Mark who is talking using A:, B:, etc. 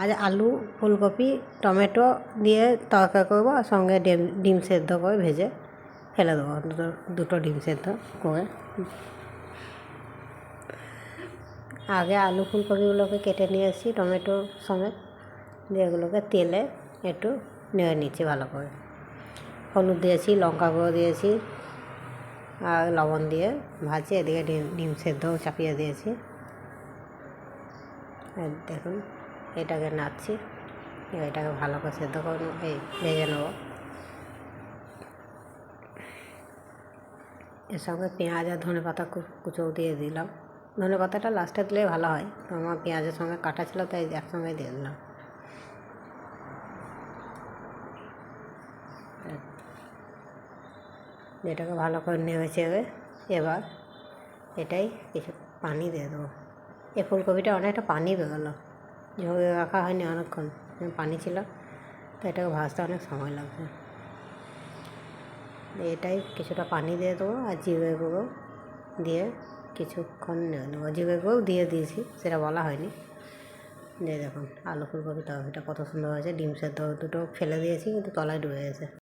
A: আজ আলু, ফুলকপি, টমেটো দিয়ে তরকারি করব আর সঙ্গে ডিম ডিম সেদ্ধ করে ভেজে ফেলে দেবো। দুটো দুটো ডিম সেদ্ধ করে। আগে আলু, ফুলকপিগুলোকে কেটে নিয়ে এসেছি টমেটো সমেত। দিয়ে এগুলোকে তেলে একটু নেড়ে নিচ্ছি ভালো করে। হলুদ দিয়েছি, লঙ্কা গুঁড়ো দিয়েছি আর লবণ দিয়ে ভাজি এদিকে ডিম ডিম সেদ্ধও চাপিয়ে দিয়েছি। আর দেখুন। এটাকে এবার এটাকে ভালো করে সেদ্ধ করে এই ভেজে নেব। এর সঙ্গে পেঁয়াজ আর ধনে পাতা কুচোও দিয়ে দিলাম। ধনে পাতাটা লাস্টে দিলে ভালো হয়। আমার পেঁয়াজের সঙ্গে কাটা ছিল, তাই একসঙ্গে দিয়ে দিলাম। এটাকে ভালো করে চেড়ে এবার এটাই কিছু পানি দিয়ে দেবো। এই ফুলকপিটা অনেকটা পানি বেরোলো। ঝোলে রাখা হয়নি অনেকক্ষণ। পানি ছিল, তো এটাকে ভাজতে অনেক সময় লাগবে এটাই কিছুটা পানি দিয়ে দেবো আর জিরে গুঁড়ো দিয়ে কিছুক্ষণ নেব জিরে গুঁড়ো দিয়ে দিয়েছি, সেটা বলা হয়নি। দিয়ে দেখুন, আলু ফুলকপি তরকারিটা কত সুন্দর হয়েছে, ডিম সেদ্ধ দুটো ফেলে দিয়েছি, কিন্তু তলায় ডুবে গেছে।